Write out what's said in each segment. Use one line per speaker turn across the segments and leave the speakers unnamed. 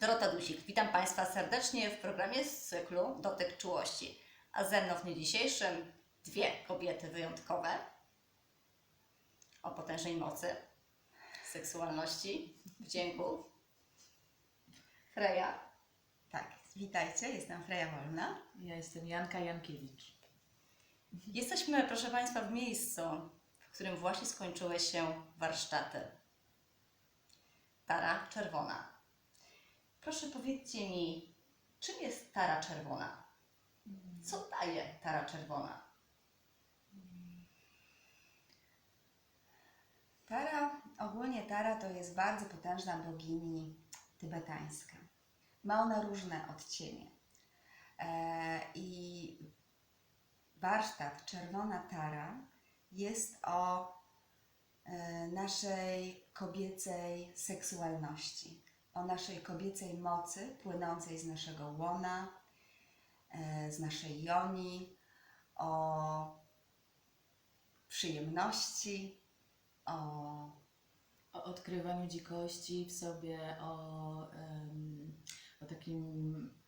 Dorota Dusik, witam Państwa serdecznie w programie z cyklu Dotyk Czułości. A ze mną w dniu dzisiejszym dwie kobiety wyjątkowe o potężnej mocy, seksualności, wdzięku. Freja
Tak, witajcie, jestem Freja Wolna.
Ja jestem Janka Jankiewicz.
Jesteśmy, proszę Państwa, w miejscu, w którym właśnie skończyły się warsztaty. Tara czerwona. Proszę powiedzcie mi, czym jest tara czerwona? Co daje tara czerwona?
Tara, ogólnie Tara to jest bardzo potężna bogini tybetańska. Ma ona różne odcienie. E, I warsztat Czerwona Tara jest o e, naszej kobiecej seksualności, o naszej kobiecej mocy płynącej z naszego łona, e, z naszej joni, o przyjemności, o
O odkrywaniu dzikości w sobie, o, o takim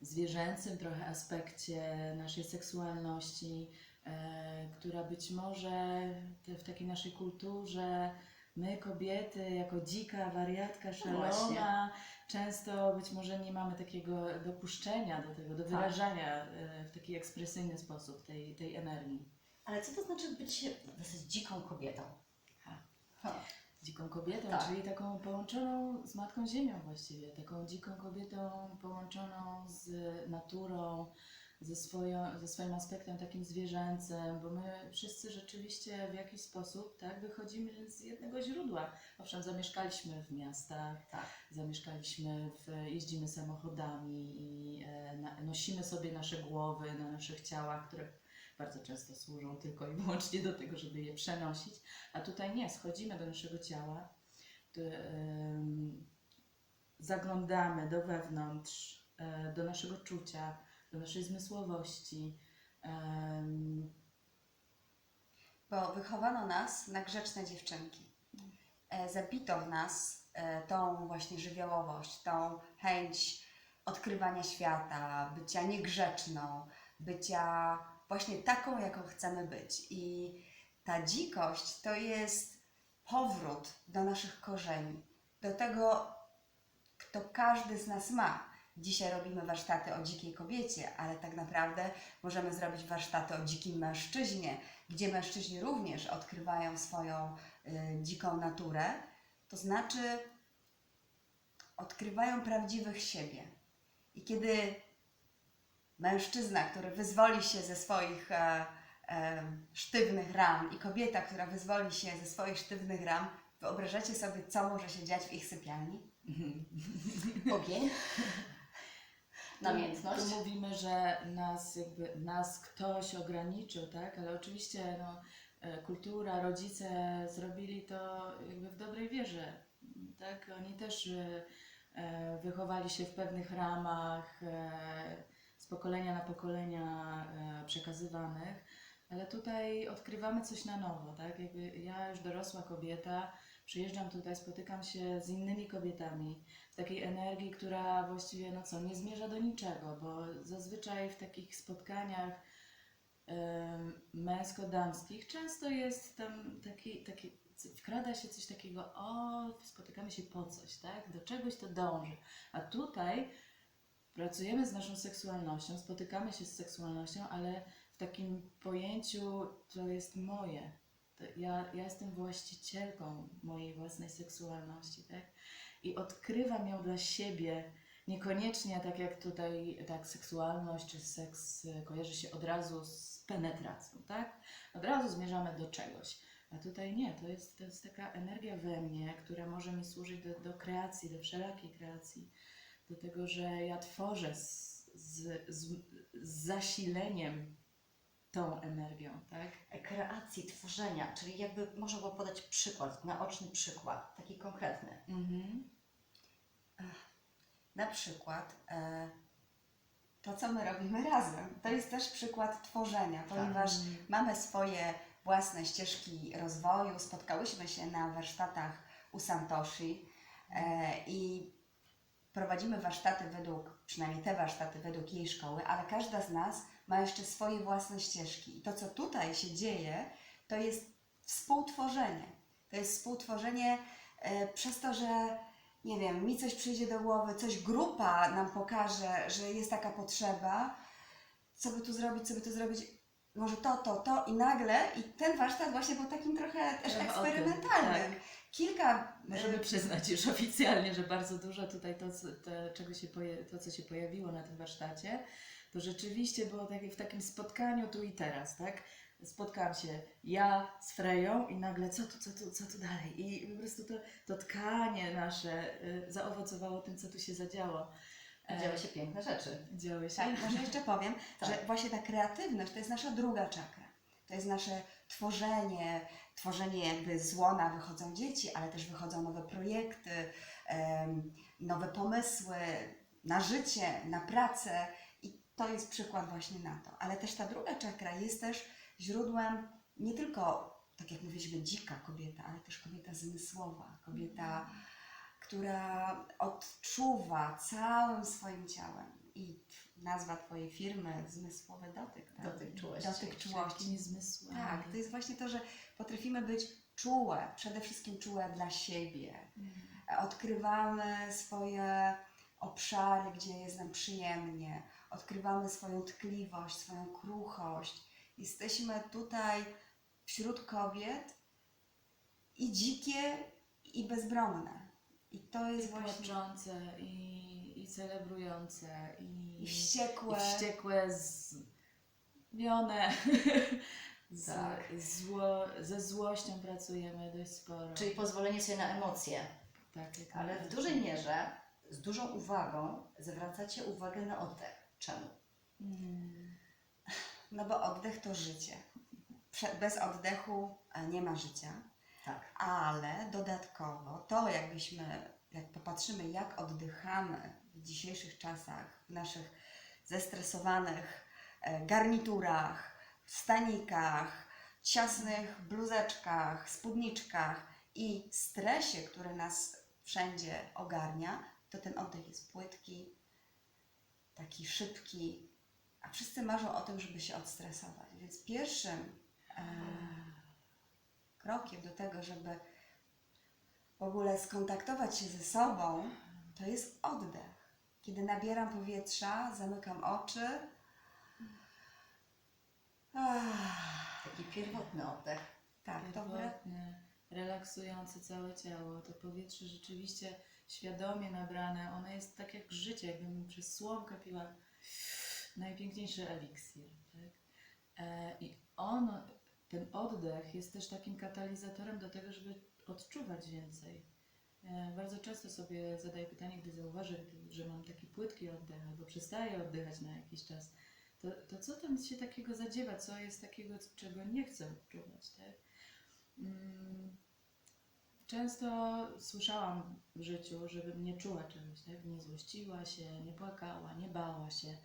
zwierzęcym trochę aspekcie naszej seksualności, e, która być może w takiej naszej kulturze my kobiety jako dzika wariatka szalona często być może nie mamy takiego dopuszczenia do tego, do
Tak.
wyrażania e, w taki ekspresyjny sposób tej, tej energii.
Ale co to znaczy być dosyć dziką kobietą?
Ha.
Ha.
Dziką kobietą,
Tak.
czyli taką połączoną z Matką Ziemią właściwie, taką dziką kobietą połączoną z naturą, ze, swoją, ze swoim aspektem takim zwierzęcym, bo my wszyscy rzeczywiście w jakiś sposób tak, wychodzimy z jednego źródła. Owszem, zamieszkaliśmy w miastach,
Tak.
zamieszkaliśmy, w, jeździmy samochodami i e, na, nosimy sobie nasze głowy na naszych ciałach, które bardzo często służą tylko i wyłącznie do tego, żeby je przenosić. A tutaj nie, schodzimy do naszego ciała, tu, em, zaglądamy do wewnątrz, e, do naszego czucia, do naszej zmysłowości. em,
bo wychowano nas na grzeczne dziewczynki. E, Zabito w nas e, tą właśnie żywiołowość, tą chęć odkrywania świata, bycia niegrzeczną, bycia właśnie taką, jaką chcemy być. I ta dzikość to jest powrót do naszych korzeni, do tego, kto każdy z nas ma. Dzisiaj robimy warsztaty o dzikiej kobiecie, ale tak naprawdę możemy zrobić warsztaty o dzikim mężczyźnie, gdzie mężczyźni również odkrywają swoją y, dziką naturę, to znaczy odkrywają prawdziwych siebie. I kiedy mężczyzna, który wyzwoli się ze swoich e, e, sztywnych ram i kobieta, która wyzwoli się ze swoich sztywnych ram, wyobrażacie sobie, co może się dziać w ich sypialni?
Ogień, namiętność.
Tu mówimy, że nas jakby nas ktoś ograniczył, tak? Ale oczywiście no, e, kultura, rodzice zrobili to jakby w dobrej wierze, tak? Oni też e, e, wychowali się w pewnych ramach z pokolenia na pokolenia przekazywanych, ale tutaj odkrywamy coś na nowo, tak? Jakby ja już dorosła kobieta, przyjeżdżam tutaj, spotykam się z innymi kobietami, w takiej energii, która właściwie no co, nie zmierza do niczego, bo zazwyczaj w takich spotkaniach em, męsko-damskich często jest tam taki, taki, wkrada się coś takiego, o, spotykamy się po coś, tak? Do czegoś to dąży. A tutaj pracujemy z naszą seksualnością, spotykamy się z seksualnością, ale w takim pojęciu to jest moje. Ja, ja jestem właścicielką mojej własnej seksualności, tak? I odkrywam ją dla siebie. Niekoniecznie tak jak tutaj, tak seksualność czy seks y, kojarzy się od razu z penetracją, tak? Od razu zmierzamy do czegoś. A tutaj nie, to jest, to jest taka energia we mnie, która może mi służyć do, do kreacji, do wszelakiej kreacji. Do tego, że ja tworzę z, z, z, z zasileniem tą energią, tak?
Kreacji, tworzenia, czyli jakby można było podać przykład, naoczny przykład, taki konkretny.
Mhm.
Na przykład e, to, co my robimy razem. To jest też przykład tworzenia, ponieważ mamy swoje własne ścieżki rozwoju. Spotkałyśmy się na warsztatach u Santoshi e, i prowadzimy warsztaty według, przynajmniej te warsztaty według jej szkoły, ale każda z nas ma jeszcze swoje własne ścieżki. I to, co tutaj się dzieje, to jest współtworzenie. To jest współtworzenie e, przez to, że nie wiem, mi coś przyjdzie do głowy, coś grupa nam pokaże, że jest taka potrzeba, co by tu zrobić, co by tu zrobić, może to, to, to i nagle, i ten warsztat właśnie był takim trochę też
o tym,
eksperymentalnym.
tak.
Kilka
Możemy
e,
przyznać już oficjalnie, że bardzo dużo tutaj to, co, to, czego się to, co się pojawiło na tym warsztacie, to rzeczywiście było takie w takim spotkaniu tu i teraz, tak? Spotkałam się ja z Freją i nagle co tu, co tu, co tu dalej? I po prostu to, to tkanie nasze y, zaowocowało tym, co tu się zadziało.
Działy się piękne rzeczy.
Działy się.
Tak, może jeszcze powiem,
Tak.
że właśnie ta kreatywność to jest nasza druga czakra. To jest nasze tworzenie, tworzenie jakby z łona wychodzą dzieci, ale też wychodzą nowe projekty, nowe pomysły na życie, na pracę to jest przykład właśnie na to. Ale też ta druga czakra jest też źródłem nie tylko, tak jak mówiliśmy, dzika kobieta, ale też kobieta zmysłowa, kobieta, która odczuwa całym swoim ciałem. I nazwa Twojej firmy Zmysłowy Dotyk. Tak?
Dotyk czułości.
Dotyk czułości.
Zmysłami.
Tak, to jest właśnie to, że potrafimy być czułe, przede wszystkim czułe dla siebie.
Mm.
Odkrywamy swoje obszary, gdzie jest nam przyjemnie. Odkrywamy swoją tkliwość, swoją kruchość. Jesteśmy tutaj wśród kobiet i dzikie, i bezbronne. I to jest
I
właśnie
płaczące, i, i celebrujące, i,
i wściekłe.
i wściekłe, zmione. Z,
Tak.
zło, ze złością pracujemy dość sporo.
Czyli pozwolenie sobie na emocje.
tak, jak
Ale w dużej mierze, z dużą uwagą, zwracacie uwagę na oddech. Czemu?
Mm.
No bo oddech to życie. Bez oddechu e, nie ma życia.
Tak.
ale dodatkowo to, jakbyśmy, jak popatrzymy, jak oddychamy w dzisiejszych czasach, w naszych zestresowanych e, garniturach, stanikach, ciasnych bluzeczkach, spódniczkach i stresie, który nas wszędzie ogarnia, to ten oddech jest płytki, taki szybki, a wszyscy marzą o tym, żeby się odstresować. Więc pierwszym e, krokiem do tego, żeby w ogóle skontaktować się ze sobą, to jest oddech. Kiedy nabieram powietrza, zamykam oczy. Ah,
Taki pierwotny oddech.
tak,
Pierwotny, relaksujący całe ciało. To powietrze rzeczywiście świadomie nabrane, ono jest tak jak życie, jakbym przez słomkę piła najpiękniejszy eliksir. Tak? E, I on, ten oddech jest też takim katalizatorem do tego, żeby odczuwać więcej. E, Bardzo często sobie zadaję pytanie, gdy zauważę, że mam taki płytki oddech albo przestaję oddychać na jakiś czas, to, to co tam się takiego zadziewa, co jest takiego, czego nie chcę odczuwać, tak? Mm, Często słyszałam w życiu, żebym nie czuła czegoś, tak? Nie złościła się, nie płakała, nie bała się.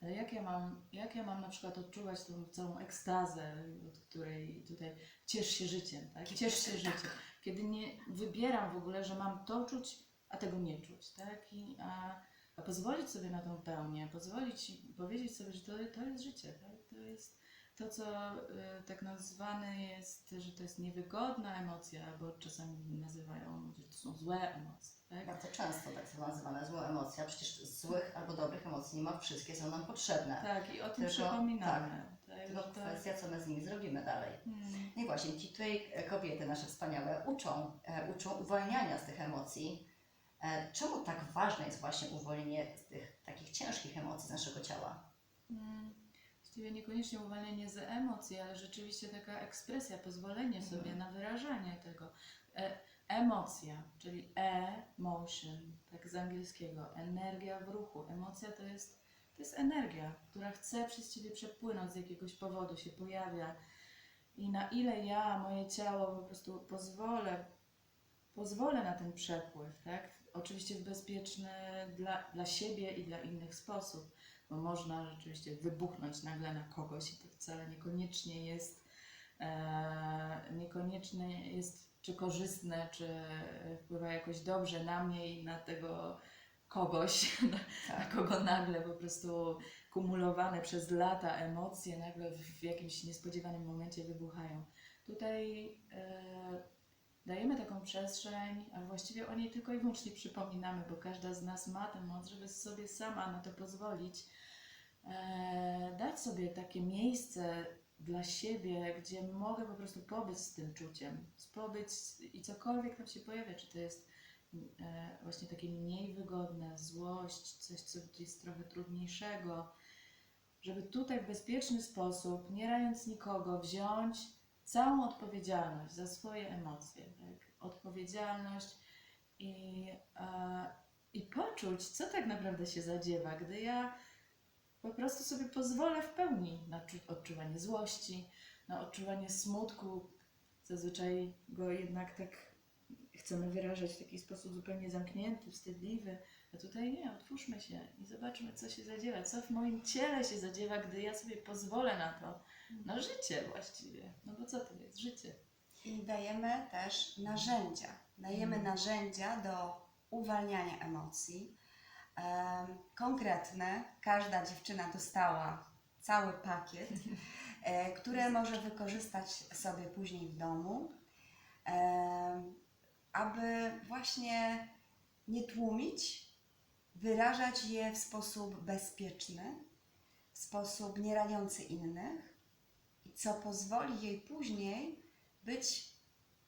Ale jak ja mam, jak ja mam na przykład odczuwać tą całą ekstazę, od której tutaj ciesz się życiem, tak? Ciesz się życiem. Kiedy nie wybieram w ogóle, że mam to czuć, a tego nie czuć, tak? I, a, a pozwolić sobie na tą pełnię, pozwolić, powiedzieć sobie, że to, to jest życie, tak? To jest to, co y, tak nazwane jest, że to jest niewygodna emocja, albo czasami nazywają że to są złe emocje, tak?
Bardzo często tak są nazywane złe emocje, a przecież złych albo dobrych emocji nie ma, wszystkie są nam potrzebne.
Tak, i o tym
Tylko-
przypominamy. Tak,
Tylko
że to-
kwestia, co my z nimi zrobimy dalej.
Hmm.
No i właśnie, ci tutaj e, kobiety nasze wspaniałe uczą, e, uczą uwalniania z tych emocji. E, czemu tak ważne jest właśnie uwolnienie z tych takich ciężkich emocji z naszego ciała?
Mm, Właściwie niekoniecznie uwalnianie z emocji, ale rzeczywiście taka ekspresja, pozwolenie
Mhm.
sobie na wyrażanie tego. E, emocja, czyli emotion, tak z angielskiego, energia w ruchu. Emocja to jest, to jest energia, która chce przez ciebie przepłynąć z jakiegoś powodu, się pojawia. I na ile ja, moje ciało po prostu pozwolę, pozwolę na ten przepływ, tak? Oczywiście w bezpieczny dla, dla siebie i dla innych sposób bo można rzeczywiście wybuchnąć nagle na kogoś i to wcale niekoniecznie jest, e, niekoniecznie jest czy korzystne, czy wpływa jakoś dobrze na mnie i na tego kogoś, na
Tak.
kogo nagle po prostu kumulowane przez lata emocje nagle w jakimś niespodziewanym momencie wybuchają. Tutaj e, przestrzeń, a właściwie o niej tylko i wyłącznie przypominamy, bo każda z nas ma tę moc, żeby sobie sama na to pozwolić. E, dać sobie takie miejsce dla siebie, gdzie mogę po prostu pobyć z tym czuciem, pobyć i cokolwiek tam się pojawia, czy to jest e, właśnie takie mniej wygodne, złość, coś, co jest trochę trudniejszego, żeby tutaj w bezpieczny sposób, nie rając nikogo, wziąć całą odpowiedzialność za swoje emocje, tak? odpowiedzialność i, e, i poczuć, co tak naprawdę się zadziewa, gdy ja po prostu sobie pozwolę w pełni na czu- odczuwanie złości, na odczuwanie smutku. Zazwyczaj go jednak tak chcemy wyrażać w taki sposób zupełnie zamknięty, wstydliwy. A tutaj nie, otwórzmy się i zobaczmy, co się zadziewa, co w moim ciele się zadziewa, gdy ja sobie pozwolę na to, na życie właściwie. No bo co to jest? Życie.
I dajemy też narzędzia. Dajemy
Mhm.
narzędzia do uwalniania emocji. Em, konkretne, każda dziewczyna dostała cały pakiet, e, które może wykorzystać sobie później w domu, em, aby właśnie nie tłumić, wyrażać je w sposób bezpieczny, w sposób nie raniący innych, i co pozwoli jej później być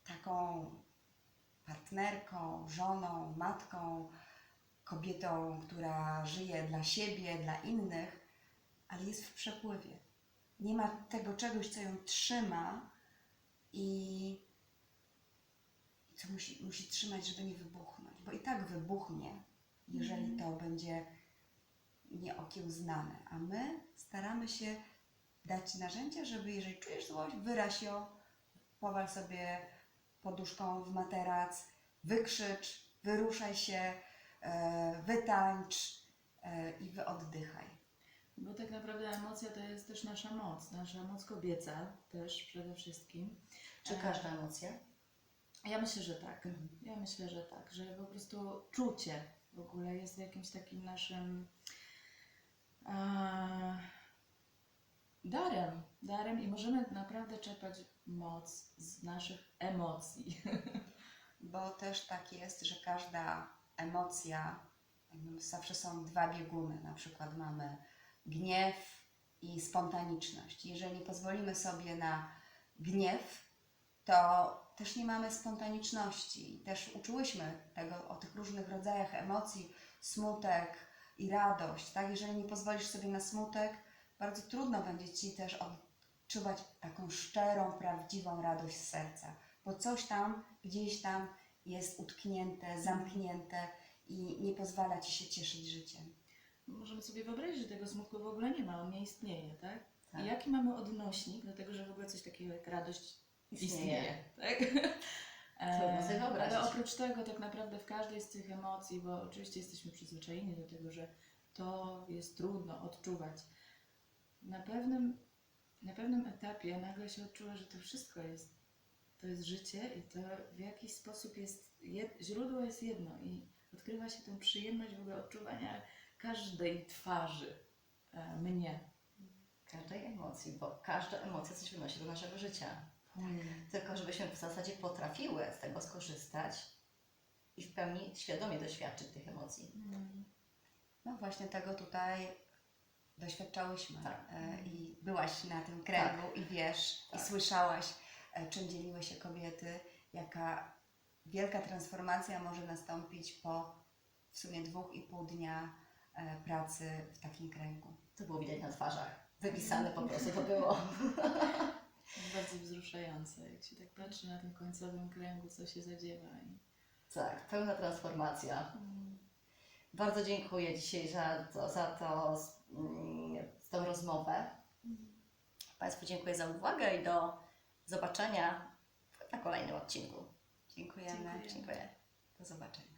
taką partnerką, żoną, matką, kobietą, która żyje dla siebie, dla innych, ale jest w przepływie. Nie ma tego czegoś, co ją trzyma i co musi, musi trzymać, żeby nie wybuchnąć. Bo i tak wybuchnie, jeżeli to będzie nieokiełznane. A my staramy się dać narzędzia, żeby jeżeli czujesz złość, wyraź ją, powal sobie poduszką w materac, wykrzycz, wyruszaj się, e, wytańcz e, i wyoddychaj.
Bo tak naprawdę emocja to jest też nasza moc, nasza moc kobieca też przede wszystkim.
Czy
E,
każda emocja?
Ja myślę, że tak.
Mhm.
Ja myślę, że tak, że po prostu czucie w ogóle jest jakimś takim naszym e, darem, darem i możemy naprawdę czerpać moc z naszych emocji.
Bo też tak jest, że każda emocja, zawsze są dwa bieguny. Na przykład mamy gniew i spontaniczność. Jeżeli pozwolimy sobie na gniew, to też nie mamy spontaniczności. Też uczyłyśmy tego o tych różnych rodzajach emocji, smutek i radość. Tak? Jeżeli nie pozwolisz sobie na smutek, bardzo trudno będzie Ci też odczuwać taką szczerą, prawdziwą radość z serca, bo coś tam, gdzieś tam jest utknięte, zamknięte i nie pozwala Ci się cieszyć życiem.
Możemy sobie wyobrazić, że tego smutku w ogóle nie ma, on nie istnieje, tak?
Tak.
I jaki mamy odnośnik do tego, że w ogóle coś takiego jak radość
Istnieje.
tak?
Trudno sobie
E,
wyobrazić.
Ale oprócz tego, tak naprawdę w każdej z tych emocji, bo oczywiście jesteśmy przyzwyczajeni do tego, że to jest trudno odczuwać. Na pewnym, na pewnym etapie nagle się odczuwa, że to wszystko jest, to jest życie i to w jakiś sposób jest, jed, źródło jest jedno i odkrywa się tę przyjemność w ogóle odczuwania każdej twarzy e, mnie.
Każdej emocji, bo każda emocja coś wynosi do naszego życia. Tylko żebyśmy w zasadzie potrafiły z tego skorzystać i w pełni świadomie doświadczyć tych emocji.
No właśnie tego tutaj doświadczałyśmy
Tak.
e, i byłaś na tym kręgu i wiesz
Tak.
i słyszałaś, e, czym dzieliły się kobiety, jaka wielka transformacja może nastąpić po w sumie dwóch i pół dnia e, pracy w takim kręgu.
To było widać na twarzach. Wypisane po prostu to było.
Bardzo wzruszające, jak się tak patrzy na tym końcowym kręgu, co się zadziewa. I...
Tak, pełna transformacja. Bardzo dziękuję dzisiaj za to, za to mm, za tą rozmowę. Państwu dziękuję za uwagę i do zobaczenia na kolejnym odcinku.
Dziękujemy.
Dziękuję.
Dziękuję.
Do zobaczenia.